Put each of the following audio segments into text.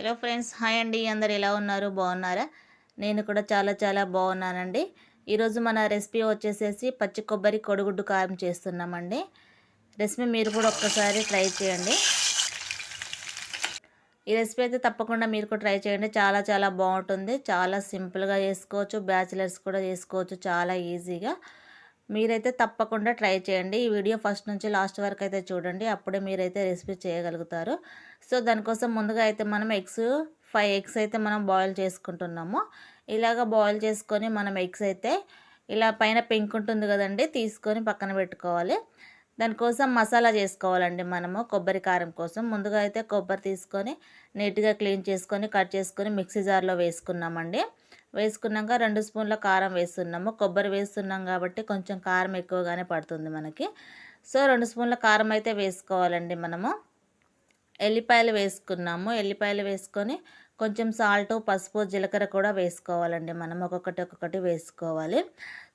Hello friends hi అండి. అందరు ఎలా ఉన్నారు? బాగున్నారా? నేను కూడా చాలా చాలా బాగున్నానండి. ఈరోజు మన రెసిపీ వచ్చేసేసి పచ్చి కొబ్బరి కొడుగుడ్డు కారం చేస్తున్నామండి. రెసిపీ మీరు కూడా ఒక్కసారి ట్రై చేయండి. ఈ రెసిపీ అయితే తప్పకుండా మీరు కూడా ట్రై చేయండి. చాలా చాలా బాగుంటుంది. చాలా సింపుల్గా చేసుకోవచ్చు. బ్యాచిలర్స్ కూడా చేసుకోవచ్చు. చాలా ఈజీగా. మీరైతే తప్పకుండా ట్రై చేయండి. ఈ వీడియో ఫస్ట్ నుంచి లాస్ట్ వరకు అయితే చూడండి. అప్పుడే మీరైతే రెసిపీ చేయగలుగుతారు. సో దానికోసం ముందుగా అయితే మనం ఎగ్స్ ఫైవ్ ఎగ్స్ అయితే మనం బాయిల్ చేసుకుంటున్నాము. ఇలాగ బాయిల్ చేసుకొని మనం ఎగ్స్ అయితే ఇలా పైన పెంక్ ఉంటుంది కదండి తీసుకొని పక్కన పెట్టుకోవాలి. దానికోసం మసాలా చేసుకోవాలండి మనము కొబ్బరి కారం కోసం. ముందుగా అయితే కొబ్బరి తీసుకొని నీట్గా క్లీన్ చేసుకొని కట్ చేసుకొని మిక్సీ జార్లో వేసుకున్నామండి. వేసుకున్నాక రెండు స్పూన్ల కారం వేస్తున్నాము. కొబ్బరి వేస్తున్నాం కాబట్టి కొంచెం కారం ఎక్కువగానే పడుతుంది మనకి. సో రెండు స్పూన్ల కారం అయితే వేసుకోవాలండి మనము. ఎల్లిపాయలు వేసుకున్నాము. ఎల్లిపాయలు వేసుకొని కొంచెం సాల్ట్ పసుపు జీలకర్ర కూడా వేసుకోవాలండి మనం ఒక్కొక్కటి ఒక్కొక్కటి వేసుకోవాలి.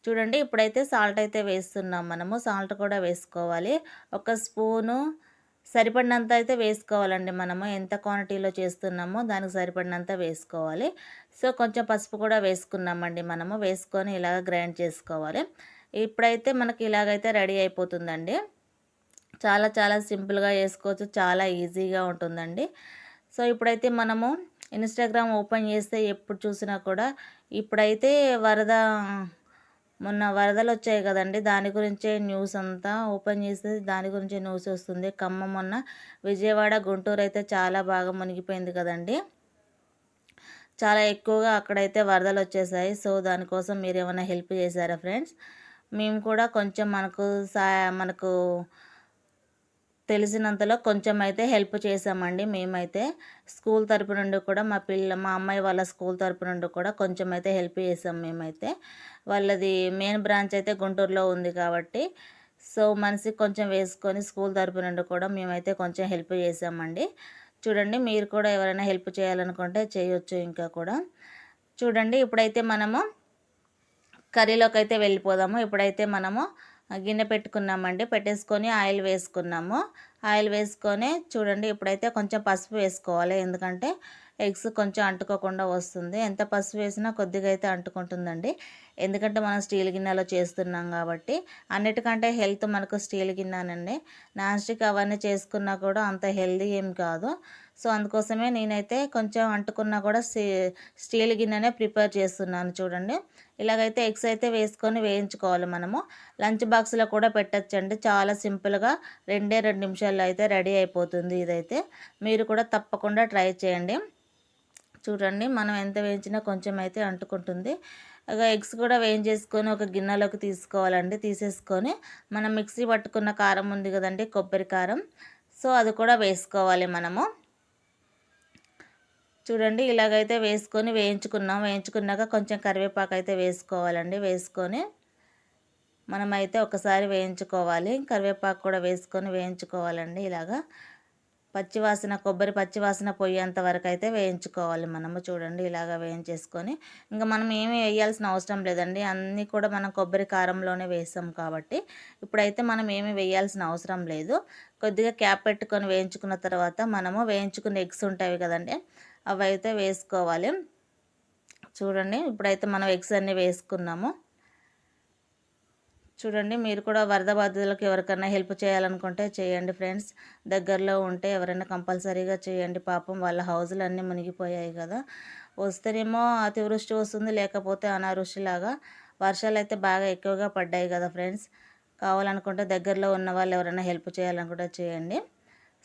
చూడండి ఇప్పుడైతే సాల్ట్ అయితే వేస్తున్నాం మనము. సాల్ట్ కూడా వేసుకోవాలి. ఒక స్పూను సరిపడినంత అయితే వేసుకోవాలండి మనము. ఎంత క్వాంటిటీలో చేస్తున్నామో దానికి సరిపడినంత వేసుకోవాలి. సో కొంచెం పసుపు కూడా వేసుకున్నామండి మనము. వేసుకొని ఇలాగ గ్రైండ్ చేసుకోవాలి. ఇప్పుడైతే మనకి ఇలాగైతే రెడీ అయిపోతుందండి. చాలా చాలా సింపుల్గా చేసుకోవచ్చు చాలా ఈజీగా ఉంటుందండి. సో ఇప్పుడైతే మనము ఇన్స్టాగ్రామ్ ఓపెన్ చేస్తే ఎప్పుడు చూసినా కూడా ఇప్పుడైతే వరద మొన్న వరదలు వచ్చాయి కదండి. దాని గురించే న్యూస్ అంతా ఓపెన్ చేస్తే దాని గురించే న్యూస్ వస్తుంది. ఖమ్మం మొన్న విజయవాడ గుంటూరు అయితే చాలా బాగా మునిగిపోయింది కదండి. చాలా ఎక్కువగా అక్కడైతే వరదలు వచ్చేసాయి. సో దానికోసం మీరు ఏమైనా హెల్ప్ చేశారా ఫ్రెండ్స్? మేము కూడా కొంచెం మనకు సా మనకు తెలిసినంతలో కొంచెం అయితే హెల్ప్ చేసామండి మేమైతే స్కూల్ తరపు నుండి కూడా మా పిల్ల మా అమ్మాయి వాళ్ళ స్కూల్ తరపు నుండి కూడా కొంచెం అయితే హెల్ప్ చేసాం మేమైతే. వాళ్ళది మెయిన్ బ్రాంచ్ అయితే గుంటూరులో ఉంది కాబట్టి సో మనిషి కొంచెం వేసుకొని స్కూల్ తరపు నుండి కూడా మేమైతే కొంచెం హెల్ప్ చేసామండి చూడండి మీరు కూడా ఎవరైనా హెల్ప్ చేయాలనుకుంటే చేయొచ్చు ఇంకా కూడా. చూడండి ఇప్పుడైతే మనము కర్రీలోకి అయితే వెళ్ళిపోదాము. ఇప్పుడైతే మనము గిన్నె పెట్టుకున్నామండి. పెట్టేసుకొని ఆయిల్ వేసుకున్నాము. ఆయిల్ వేసుకొని చూడండి ఇప్పుడైతే కొంచెం పసుపు వేసుకోవాలి. ఎందుకంటే ఎగ్స్ కొంచెం అంటుకోకుండా వస్తుంది. ఎంత పసుపు వేసినా కొద్దిగా అయితే అంటుకుంటుందండి. ఎందుకంటే మనం స్టీల్ గిన్నెలో చేస్తున్నాం కాబట్టి. అన్నిటికంటే హెల్త్ మనకు స్టీల్ గిన్నెనండి. నాన్ స్టిక్ అవన్నీ చేసుకున్నా కూడా అంత హెల్దీ ఏం కాదు. సో అందుకోసమే నేనైతే కొంచెం అంటుకున్నా కూడా స్టీల్ గిన్నెనే ప్రిపేర్ చేస్తున్నాను చూడండి. ఇలాగైతే ఎగ్స్ అయితే వేసుకొని వేయించుకోవాలి మనము. లంచ్ బాక్స్లో కూడా పెట్టచ్చండి. చాలా సింపుల్గా రెండే రెండు నిమిషాల్లో అయితే రెడీ అయిపోతుంది ఇదైతే. మీరు కూడా తప్పకుండా ట్రై చేయండి. చూడండి మనం ఎంత వేయించినా కొంచెం అయితే అంటుకుంటుంది. ఎగ్స్ కూడా వేయించేసుకొని ఒక గిన్నెలోకి తీసుకోవాలండి. తీసేసుకొని మనం మిక్సీ పట్టుకున్న కారం ఉంది కదండి కొబ్బరి కారం. సో అది కూడా వేసుకోవాలి మనము. చూడండి ఇలాగైతే వేసుకొని వేయించుకున్నాం. వేయించుకున్నాక కొంచెం కరివేపాకు అయితే వేసుకోవాలండి. వేసుకొని మనమైతే ఒకసారి వేయించుకోవాలి. కరివేపాకు కూడా వేసుకొని వేయించుకోవాలండి. ఇలాగా పచ్చివాసన కొబ్బరి పచ్చివాసన పోయేంత వరకు అయితే వేయించుకోవాలి మనము. చూడండి ఇలాగ వేయించేసుకొని. ఇంకా మనం ఏమి వేయాల్సిన అవసరం లేదండి. అన్నీ కూడా మనం కొబ్బరి కారంలోనే వేసాం కాబట్టి ఇప్పుడైతే మనం ఏమి వేయాల్సిన అవసరం లేదు. కొద్దిగా క్యాప్ పెట్టుకొని వేయించుకున్న తర్వాత మనము వేయించుకున్న ఎగ్స్ ఉంటాయి కదండి అవి అయితే వేసుకోవాలి. చూడండి ఇప్పుడైతే మనం ఎగ్స్ అన్నీ వేసుకున్నాము. చూడండి మీరు కూడా వరద బాధితులకు ఎవరికైనా హెల్ప్ చేయాలనుకుంటే చేయండి ఫ్రెండ్స్. దగ్గరలో ఉంటే ఎవరైనా కంపల్సరీగా చేయండి. పాపం వాళ్ళ హౌజులు అన్నీ మునిగిపోయాయి కదా. వస్తేనేమో అతివృష్టి వస్తుంది లేకపోతే అనావృష్టిలాగా. వర్షాలు అయితే బాగా ఎక్కువగా పడ్డాయి కదా ఫ్రెండ్స్. కావాలనుకుంటే దగ్గరలో ఉన్న వాళ్ళు ఎవరైనా హెల్ప్ చేయాలనుకుంటే చేయండి.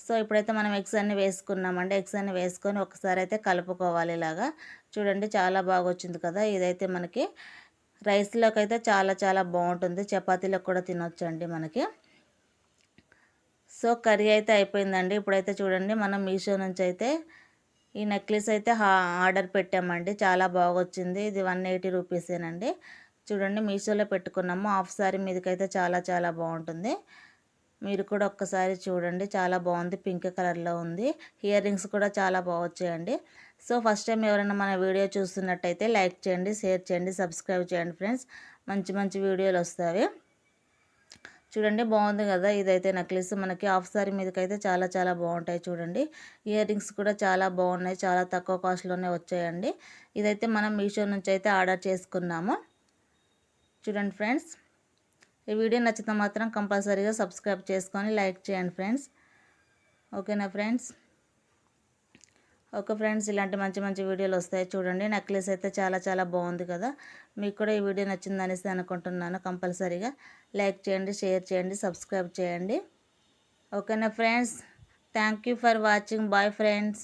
సో ఇప్పుడైతే మనం ఎగ్స్ అన్ని వేసుకున్నామండి ఎగ్స్ అన్ని వేసుకొని ఒకసారి అయితే కలుపుకోవాలి ఇలాగా. చూడండి చాలా బాగా వచ్చింది కదా. ఇదైతే మనకి రైస్లోకి అయితే చాలా చాలా బాగుంటుంది. చపాతీలకు కూడా తినొచ్చండి మనకి. సో కర్రీ అయితే అయిపోయిందండి. ఇప్పుడైతే చూడండి మనం మీషో నుంచి అయితే ఈ నెక్లెస్ అయితే ఆర్డర్ పెట్టామండి. చాలా బాగా వచ్చింది ఇది వన్ ఎయిటీ రూపీసేనండి. చూడండి మీషోలో పెట్టుకున్నాము. హాఫ్ సారీ మీదకైతే చాలా చాలా బాగుంటుంది. మీరు కూడా ఒక్కసారి చూడండి. చాలా బాగుంది. పింక్ కలర్లో ఉంది. ఇయర్ రింగ్స్ కూడా చాలా బాగొచ్చాయండి సో ఫస్ట్ టైం ఎవరైనా మన వీడియో చూస్తున్నట్టయితే లైక్ చేయండి షేర్ చేయండి సబ్స్క్రైబ్ చేయండి ఫ్రెండ్స్. మంచి మంచి వీడియోలు వస్తాయి. చూడండి బాగుంది కదా? ఇదైతే నెక్లెస్. మనకి హాఫ్ సారీ మీదకైతే చాలా చాలా బాగుంటాయి చూడండి. ఇయర్ రింగ్స్ కూడా చాలా బాగున్నాయి. చాలా తక్కువ కాస్ట్లోనే వచ్చాయండి. ఇదైతే మనం మీషో నుంచి అయితే ఆర్డర్ చేసుకున్నాము. చూడండి ఫ్రెండ్స్. ఈ వీడియో నచ్చితే మాత్రం కంపల్సరీగా సబ్స్క్రైబ్ చేసుకొని లైక్ చేయండి ఫ్రెండ్స్. ఓకేనా ఫ్రెండ్స్? ఓకే ఫ్రెండ్స్ ఇలాంటి మంచి మంచి వీడియోలు వస్తాయి చూడండి. నెక్లెస్ అయితే చాలా చాలా బాగుంది కదా. మీకు కూడా ఈ వీడియో నచ్చింది అనేసి అనుకుంటున్నాను కంపల్సరీగా. లైక్ చేయండి షేర్ చేయండి సబ్స్క్రైబ్ చేయండి. ఓకేనా friends? Thank for watching. Bye friends.